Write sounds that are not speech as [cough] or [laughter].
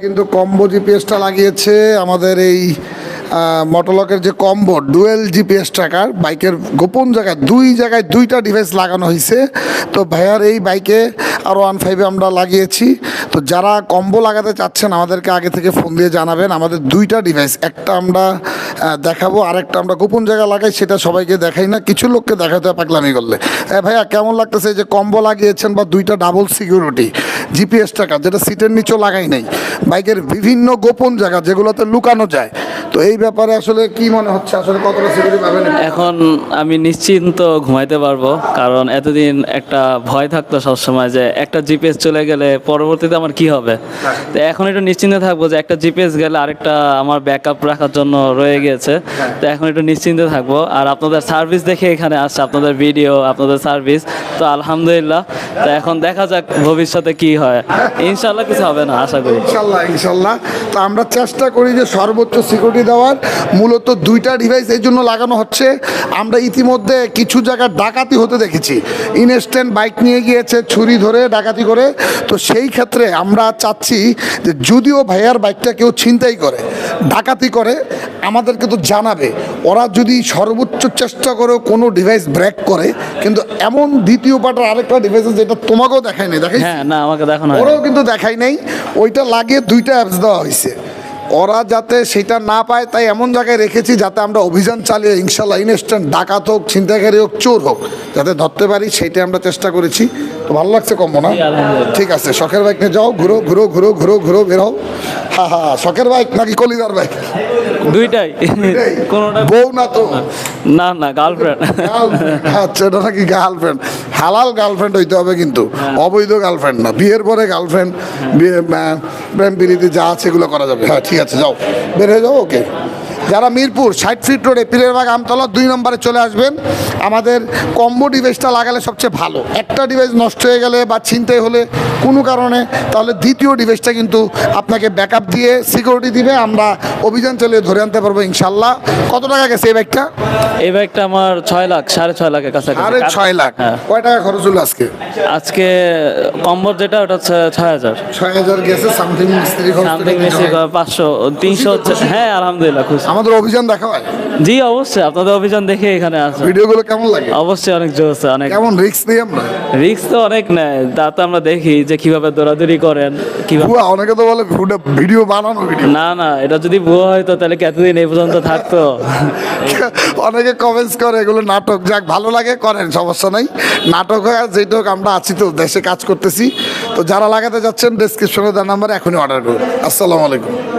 কিন্তু কম্বো জিপিএসটা লাগিয়েছে আমাদের এই মটোলকের যে কম্বো ডুয়েল জিপিএস ট্র্যাকার বাইকের গোপন জায়গায়, দুই জায়গায় দুইটা ডিভাইস লাগানো হয়েছে তো ভাইয়ার এই বাইকে আর ওয়ান ফাইভে আমরা লাগিয়েছি। তো যারা কম্বো লাগাতে চাচ্ছেন, আমাদেরকে আগে থেকে ফোন দিয়ে জানাবেন। আমাদের দুইটা ডিভাইস একটা আমরা দেখাবো আর একটা আমরা গোপন জায়গা লাগাই, সেটা সবাইকে দেখাই না, কিছু লোককে দেখাতে পাগলামি করলে। হ্যাঁ ভাইয়া, কেমন লাগতেছে যে কম্বো লাগিয়েছেন বা দুইটা ডাবল সিকিউরিটি জিপিএস টাকা যেটা সিটের নিচেও লাগাই নাই। বাইকের বিভিন্ন গোপন জায়গা যেগুলোতে লুকানো যায়। তো এই ব্যাপারে আসলে কি মনে হচ্ছে? আসলে কতটা সিকিউরিটি পাবেন এখন আমি নিশ্চিন্ত ঘুমাইতে পারব, কারণ এতদিন একটা ভয় থাকতো সবসময় যে একটা জিপিএস চলে গেলে পরবর্তীতে আমার কি হবে? তো এখন একটু নিশ্চিন্তে থাকব যে একটা জিপিএস গেলে আরেকটা আমার ব্যাকআপ রাখার জন্য রয়ে গিয়েছে। তো এখন একটু নিশ্চিন্তে থাকব। আর আপনাদের সার্ভিস দেখে এখানে আসছে, আপনাদের ভিডিও আপনাদের সার্ভিস তো আলহামদুলিল্লাহ। তো এখন দেখা যাক ভবিষ্যতে কি হয়। ইনশাল্লাহ কিছু হবে না, আশা করি। ইনশাল্লাহ ইনশাল্লাহ তো আমরা চেষ্টা করি যে সর্বোচ্চ সিকিউরিটি দেওয়ার। মূলত দুইটা ডিভাইস এই জন্য লাগানো হচ্ছে। আমরা ইতিমধ্যে কিছু জায়গায় ডাকাতি হতে দেখেছি। ইনস্ট্যান্ট বাইক নিয়ে গিয়েছে, ছুরি ধরে ডাকাতি করে। তো সেই ক্ষেত্রে আমরা চাচ্ছি যে যদিও ভাইয়ার বাইকটা কেউ ছিনতাই করে ডাকাতি করে আমাদেরকে তো জানাবে। ওরা যদি সর্বোচ্চ চেষ্টা করে কোনো ডিভাইস ব্রেক করে কিন্তু এমন দ্বিতীয় পার্টের আরেকটা ডিভাইস আছে যেটা তোমাকেও দেখায় নাই দেখাই হ্যাঁ না আমাকে দেখানো ওরাও কিন্তু দেখায় নাই। ওইটা লাগিয়ে দুইটা অ্যাপস দেওয়া হয়েছে ওরা যাতে সেটা না পায় তাই এমন জায়গায় রেখেছি যাতে আমরা অভিযান চালিয়ে ইনশাল্লাহ ইনস্ট্যান্ট ডাকাত হোক ছিনতাইকারী হোক চোর হোক যাতে ধরতে পারি সেইটাই আমরা চেষ্টা করেছি। তো ভালো লাগছে কম না? ঠিক আছে শখের বাইক নিয়ে যাও ঘুরো ঘুরো ঘুরো ঘুরো ঘুরো বেরো হা হা শখের বাইক নাকি কলিদার বাইক? দুইটাই। কোনোটা বউ না তো? না না গার্লফ্রেন্ড? আচ্ছা এটা নাকি গার্লফ্রেন্ড? হালাল গার্লফ্রেন্ড হইতে হবে কিন্তু। অবৈধ গার্লফ্রেন্ড না। বিয়ের পরে গার্লফ্রেন্ড বিয়ে আহ, প্রেম প্রীতি যা আছে এগুলো করা যাবে। হ্যাঁ ঠিক আছে যাও। বের হয়ে যাও ওকে। যারা মিরপুর ষাট ফিট রোডে পীরের বাগ আমতলা দুই নম্বরে চলে আসবেন। আমাদের কম্বো ডিভাইসটা লাগালে সবচেয়ে ভালো। একটা ডিভাইস নষ্ট হয়ে গেলে বা ছিনতে হলে কোনো কারণে তাহলে দ্বিতীয় ডিভাইসটা কিন্তু আপনাকে ব্যাকআপ দিয়ে সিকিউরিটি দিবে। আমরা অভিযান চালিয়ে ধরে আনতে পারব ইনশাল্লাহ। কত টাকা গেছে এই বাইকটা এই ব্যাগটা আমার ছয় লাখ সাড়ে ছয় লাখের কাছে আরে ছয় লাখ। হ্যাঁ। কয় টাকা খরচ হলো আজকে? আজকে কম্বর যেটা ওটা ছয় হাজার। ছয় হাজার গেছে সামথিং মিস্ত্রি সামথিং বেশি পাঁচশো তিনশো হচ্ছে হ্যাঁ আলহামদুলিল্লাহ খুশি। আমাদের অভিযান দেখা হয়? জি অবশ্যই আপনাদের অভিযান দেখে এখানে আসবে। ভিডিওগুলো কেমন লাগে? অবশ্যই অনেক জোর অনেক। কেমন রিস্ক নিই আমরা? রিস্ক তো অনেক নেয় তা তো আমরা দেখি যে কীভাবে দৌড়াদৌড়ি করেন কীভাবে অনেকে তো বলে ভিডিও বানানো ভিডিও। না না এটা যদি ভুয়া হয়তো তাহলে কি এতদিন এই পর্যন্ত থাকতো। [laughs] অনেকে কমেন্টস করে এগুলো নাটক। যাক, ভালো লাগে, করেন, সমস্যা নাই। নাটক হয় আর হোক, আমরা আছি তো, দেশে কাজ করতেছি। তো যারা লাগাতে যাচ্ছেন ডেসক্রিপশনে দেওয়ার নাম্বার এখনই অর্ডার করুন। আসসালামু আলাইকুম।